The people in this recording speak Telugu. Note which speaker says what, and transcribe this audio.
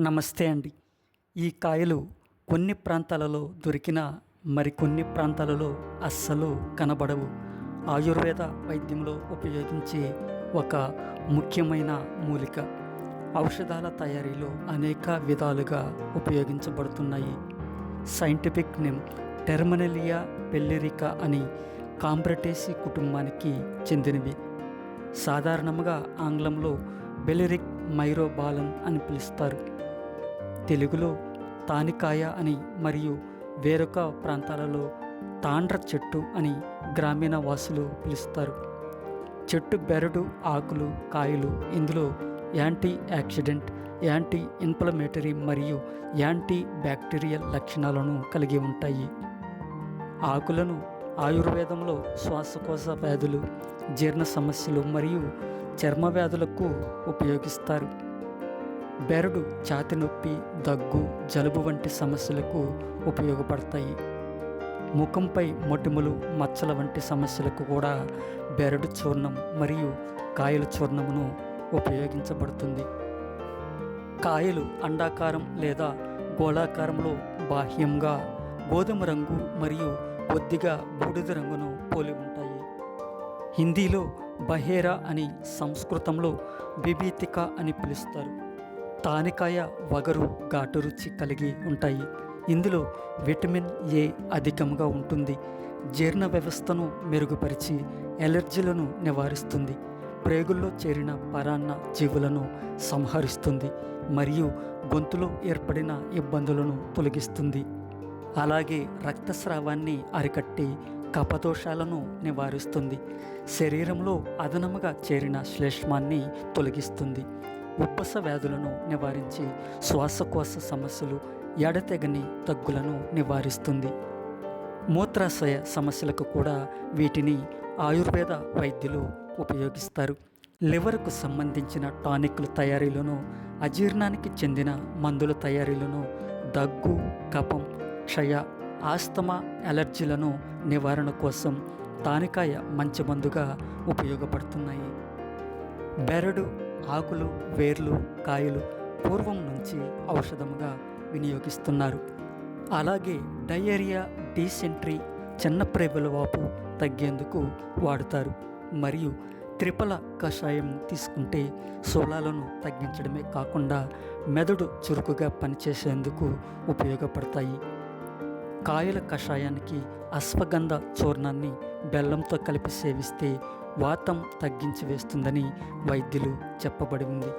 Speaker 1: నమస్తే అండి. ఈ కాయలు కొన్ని ప్రాంతాలలో దొరికిన మరికొన్ని ప్రాంతాలలో అస్సలు కనబడవు. ఆయుర్వేద వైద్యంలో ఉపయోగించే ఒక ముఖ్యమైన మూలిక. ఔషధాల తయారీలో అనేక విధాలుగా ఉపయోగించబడుతున్నాయి. సైంటిఫిక్ నేమ్ టెర్మినలియా పెల్లెరికా అని కాంబ్రటేసి కుటుంబానికి చెందినవి. సాధారణంగా ఆంగ్లంలో బెలెరిక్ మైరోబాలన్ అని పిలుస్తారు. తెలుగులో తానికాయ అని మరియు వేరొక ప్రాంతాలలో తాండ్ర చెట్టు అని గ్రామీణ వాసులు పిలుస్తారు. చెట్టు బెరడు ఆకులు కాయలు ఇందులో యాంటీ యాక్సిడెంట్ యాంటీ ఇన్ఫ్లమేటరీ మరియు యాంటీ బ్యాక్టీరియల్ లక్షణాలను కలిగి ఉంటాయి. ఆకులను ఆయుర్వేదంలో శ్వాసకోశ వ్యాధులు జీర్ణ సమస్యలు మరియు చర్మ వ్యాధులకు ఉపయోగిస్తారు. బెరడు ఛాతి నొప్పి దగ్గు జలుబు వంటి సమస్యలకు ఉపయోగపడతాయి. ముఖంపై మొటిమలు మచ్చల వంటి సమస్యలకు కూడా బెరడు చూర్ణం మరియు కాయల చూర్ణమును ఉపయోగించబడుతుంది. కాయలు అండాకారం లేదా గోళాకారంలో బాహ్యంగా గోధుమ రంగు మరియు కొద్దిగా బూడిద రంగును పోలి ఉంటాయి. హిందీలో బహేరా అని సంస్కృతంలో బిబీతిక అని పిలుస్తారు. తానికాయ వగరు ఘాటు రుచి కలిగి ఉంటాయి. ఇందులో విటమిన్ ఏ అధికంగా ఉంటుంది. జీర్ణ వ్యవస్థను మెరుగుపరిచి ఎలర్జీలను నివారిస్తుంది. ప్రేగుల్లో చేరిన పరాన్న జీవులను సంహరిస్తుంది మరియు గొంతులో ఏర్పడిన ఇబ్బందులను తొలగిస్తుంది. అలాగే రక్తస్రావాన్ని అరికట్టి కపదోషాలను నివారిస్తుంది. శరీరంలో అదనముగా చేరిన శ్లేష్మాన్ని తొలగిస్తుంది. ఉబ్బస వ్యాధులను నివారించి శ్వాసకోశ సమస్యలు ఎడతెగని తగ్గులను నివారిస్తుంది. మూత్రాశయ సమస్యలకు కూడా వీటిని ఆయుర్వేద వైద్యులు ఉపయోగిస్తారు. లివర్కు సంబంధించిన టానిక్ల తయారీలోను అజీర్ణానికి చెందిన మందుల తయారీలోను దగ్గు కపం క్షయ ఆస్తమా అలర్జీలను నివారణ కోసం తానికాయ మంచి మందుగా ఉపయోగపడుతున్నాయి. బెరడు ఆకులు వేర్లు కాయలు పూర్వం నుంచి ఔషధముగా వినియోగిస్తున్నారు. అలాగే డయేరియా డీసెంట్రీ చిన్న ప్రేగుల వాపు తగ్గేందుకు వాడుతారు. మరియు త్రిపల కషాయం తీసుకుంటే సోలాలను తగ్గించడమే కాకుండా మెదడు చురుకుగా పనిచేసేందుకు ఉపయోగపడతాయి. కాయల కషాయానికి అశ్వగంధ చూర్ణాన్ని బెల్లంతో కలిపి సేవిస్తే వాతం తగ్గించి వేస్తుందని వైద్యులు చెప్పబడి ఉంది.